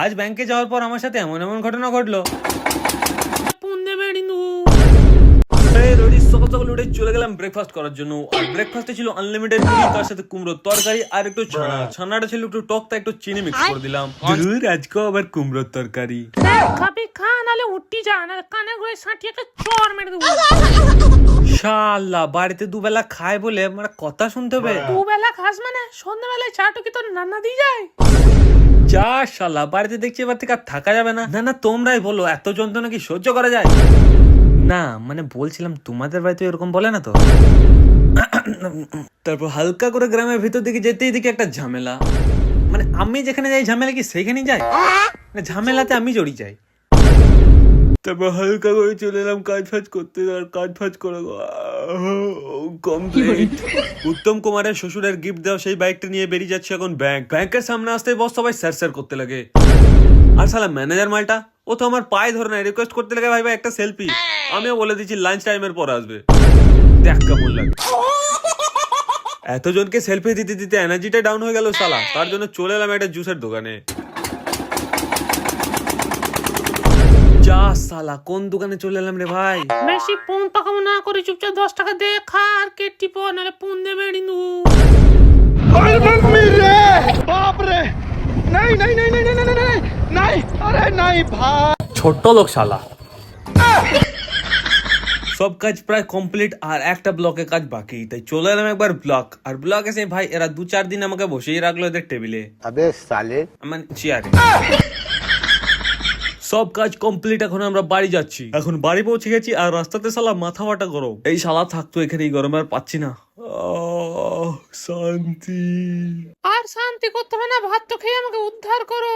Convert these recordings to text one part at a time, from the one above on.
আজ ব্যাংকে যাওয়ার পর আমার সাথে এমন এমন ঘটনা ঘটলো। সকাল সকাল উঠে চলে গেলাম ব্রেকফাস্ট করার জন্য। আর ব্রেকফাস্টে ছিল আনলিমিটেড মুড়ি তার সাথে কুমড়োর তরকারি আর একটু ছানা। ছানাটা ছিল একটু টক তাই একটু চিনি মিক্স করে দিলাম। আজকে আবার কুমড়োর তরকারি। খাবি খা নালে উঠি যা না কানে ঘুরে সাঁটিয়ে চর মেরে দেবো। শালা বাড়িতে দুবেলা খায় বলে মানে কথা শুনতে হবে। দুবেলা খাস মানে? সন্ধ্যাবেলায় চাটু কি তোর নানা দিয়ে যায়। যা শালা বাড়িতে দেখছি এবার থেকে আর থাকা যাবে না। না না, তোমরাই বলো, এত যন্ত্রণা কি সহ্য করা যায়? না মানে বলছিলাম, তোমাদের বাড়িতে এরকম বলে না তো? তারপর হালকা করে গ্রামের ভিতর দিকে যেতেই দেখি একটা ঝামেলা। মানে আমি যেখানে যাই, ঝামেলা কি সেখানেই যাই ঝামেলাতে আমি জড়ি যাই। তারপর হালকা করে চলে এলাম কাজ ফাজ করতে আর কাজ ফাজ করে কমপ্লিট উত্তম কুমারের শ্বশুরের গিফট দেওয়া সেই বাইকটা নিয়ে বেরিয়ে যাচ্ছে এখন ব্যাংক ব্যাংকের সামনে আসতে বস সবাই স্যার স্যার করতে লাগে। আর সালা ম্যানেজার মালটা ও তো আমার পায়ে ধরে নাই রিকোয়েস্ট করতে লাগে ভাই ভাই একটা সেলফি আমিও বলে দিচ্ছি লাঞ্চ টাইমের পর আসবে। দেখ কেমন লাগে। এতজনকে সেলফি দিতে দিতে এনার্জিটা ডাউন হয়ে গেল সালা তার জন্য চলে এলাম একটা জুসের দোকানে। যা সালা কোন দোকানে চলে এলাম রে ভাই? বেশি পুন পাকাবো না করে চুপচাপ দশ টাকা দে খা আর কে টিপো নাহলে পুন দে নাই নু ছোট্ট লোক শালা। সব কাজ প্রায় কমপ্লিট আর একটা ব্লকে কাজ বাকি তাই চলে এলাম একবার ব্লক। আর ব্লক এসে ভাই এরা দু চার দিন আমাকে বসেই রাখল এদের টেবিলে। সালে। মানে চেয়ারে। সব কাজ কমপ্লিট এখন আমরা বাড়ি যাচ্ছি। এখন বাড়ি পৌঁছে গেছি আর রাস্তাতে শালা মাথা ফাটা গরম। এই শালা থাকতো এখানে এই গরমে আর পাচ্ছি না। শান্তি। আর শান্তি করতে হবে না ভাত তো খেয়ে আমাকে উদ্ধার করো।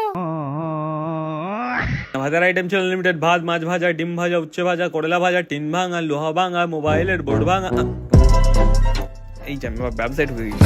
ভাজার আইটেম ছিল লিমিটেড ভাত মাছ ভাজা ডিম ভাজা উচ্ছে ভাজা করলা ভাজা টিন ভাঙা লোহা ভাঙা মোবাইলের বোর্ড ভাঙা। এই যে আমি ব্যবসায় ঢুকে গেছি।